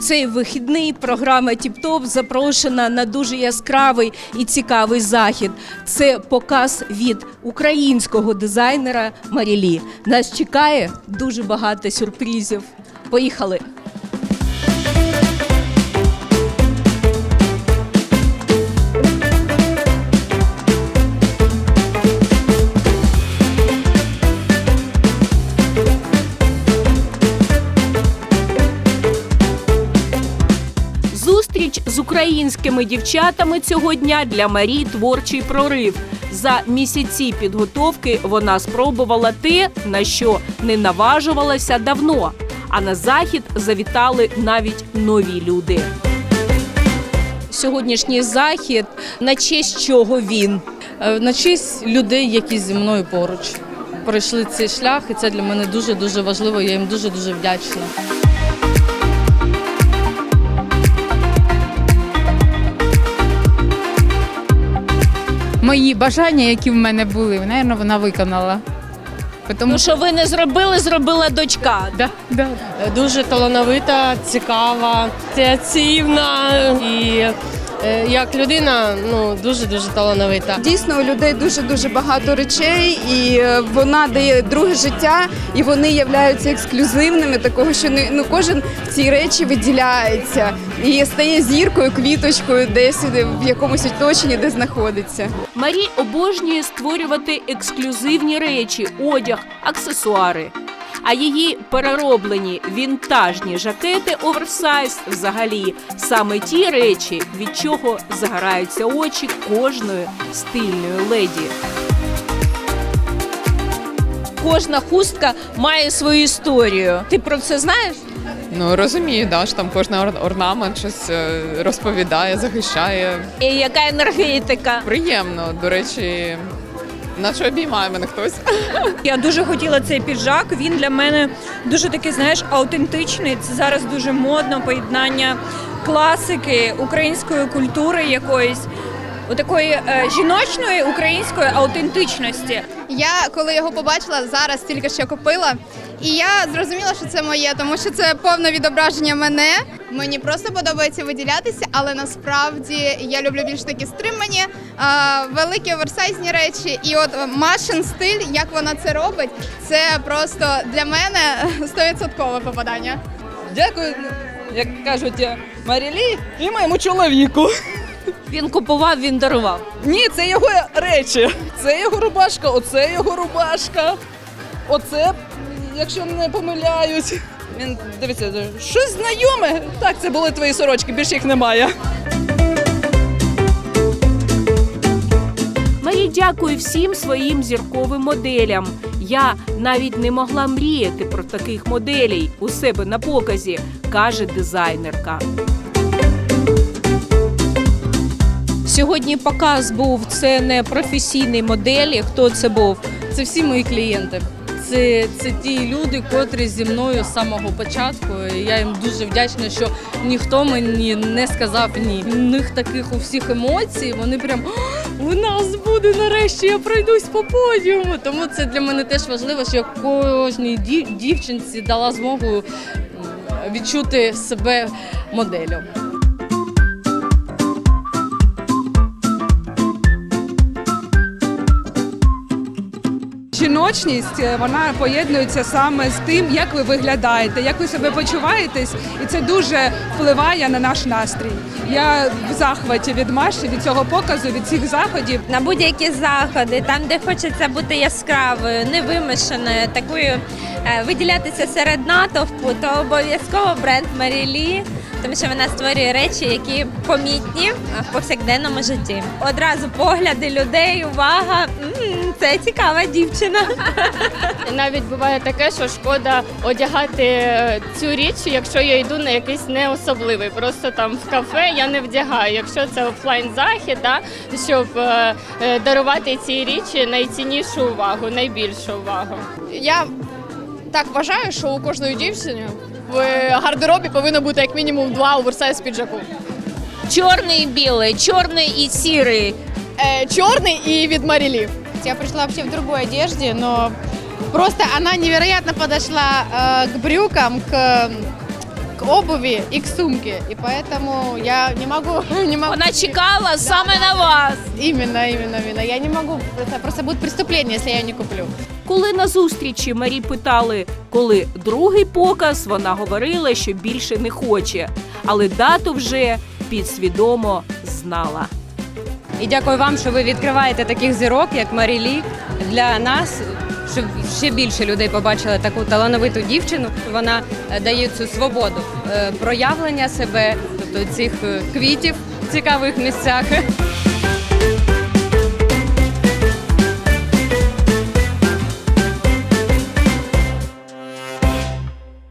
Цей вихідний програма Тіп-Топ запрошена на дуже яскравий і цікавий захід. Це показ від українського дизайнера Марілі. Нас чекає дуже багато сюрпризів. Поїхали! З українськими дівчатами цього дня для Марії творчий прорив. За місяці підготовки вона спробувала те, на що не наважувалася давно. А на захід завітали навіть нові люди. Сьогоднішній захід на честь чого він. Е, на честь людей, які зі мною поруч пройшли цей шлях, і це для мене дуже дуже важливо. Я їм дуже дуже вдячна. Мої бажання, які в мене були, напевно, вона виконала. Тому Ну що ви не зробили, зробила дочка. да, да. дуже талановита, цікава, креативна і як людина ну дуже дуже талановита. Дійсно, у людей дуже дуже багато речей, і е, вона дає друге життя, і вони являються ексклюзивними, такого що не ну кожен в цій речі виділяється і стає зіркою, квіточкою, десь в якомусь оточенні, де знаходиться. Марі обожнює створювати ексклюзивні речі, одяг, аксесуари. А її перероблені вінтажні жакети оверсайз взагалі саме ті речі, від чого загораються очі кожної стильної леді. Кожна хустка має свою історію. Ти про це знаєш? Ну розумію, да, що там кожен ор- орнамент щось е, розповідає, захищає. І яка енергетика? Приємно, до речі, наче обіймає мене хтось. Я дуже хотіла цей піджак. Він для мене дуже такий, знаєш, аутентичний. Це зараз дуже модно поєднання класики, української культури якоїсь. У такої е, жіночної української аутентичності. Я коли його побачила зараз, тільки що купила, і я зрозуміла, що це моє, тому що це повне відображення мене. Мені просто подобається виділятися, але насправді я люблю більш такі стримані, великі оверсайзні речі. І от Машин стиль, як вона це робить, це просто для мене 100% попадання. Дякую, як кажуть, Марілі і моєму чоловіку. Він купував, він дарував. Ні, це його речі. Це його рубашка, оце його рубашка. Оце, якщо не помиляюсь. Він дивиться, щось знайоме. Так, це були твої сорочки, більше їх немає. Марі дякує всім своїм зірковим моделям. Я навіть не могла мріяти про таких моделей у себе на показі, каже дизайнерка. Сьогодні показ був це не професійний моделі. Хто це був? Це всі мої клієнти. Це, це ті люди, котрі зі мною з самого початку. Я їм дуже вдячна, що ніхто мені не сказав ні. У них таких у всіх емоцій. Вони прям у нас буде нарешті. Я пройдусь по подіуму. Тому це для мене теж важливо, що я кожній дівчинці дала змогу відчути себе моделлю. Жіночність е, вона поєднується саме з тим, як ви виглядаєте, як ви себе почуваєтесь, і це дуже впливає на наш настрій. Я в захваті від Маші, від цього показу, від цих заходів. на будь-які заходи, там, де хочеться бути яскравою, невимушеною, такою е, виділятися серед натовпу, то обов'язково бренд Марілі, тому що вона створює речі, які помітні в повсякденному житті. Одразу погляди людей, увага, «М, це цікава дівчина. Навіть буває таке, що шкода одягати е, цю річ, якщо я йду на якийсь не особливий. Просто там в кафе я не вдягаю. Якщо це офлайн захід, да, щоб е, е, дарувати цій річі найціннішу увагу, найбільшу увагу. Я так вважаю, що у кожної дівчини в гардеробі повинно бути як мінімум два оверсайз піджаку. Чорний і білий, чорний і сірий. Е, чорний і від Марілі. Я пришла вообще в другой одежде, но Просто она невероятно подошла э, к брюкам, к, к обуви и к сумке. И поэтому я не могу... Не могу Вона чекала саме на вас. Именно, именно, именно. Я не могу. Это просто будет преступление, если я ее не куплю. Коли на зустрічі Марі питали, коли другий показ, вона говорила, що більше не хоче, але дату вже підсвідомо знала. І дякую вам, що ви відкриваєте таких зірок, як Марілі, для нас, щоб ще більше людей побачили таку талановиту дівчину. Вона е, дає цю свободу е, проявлення себе, тобто цих е, квітів в цікавих місцях.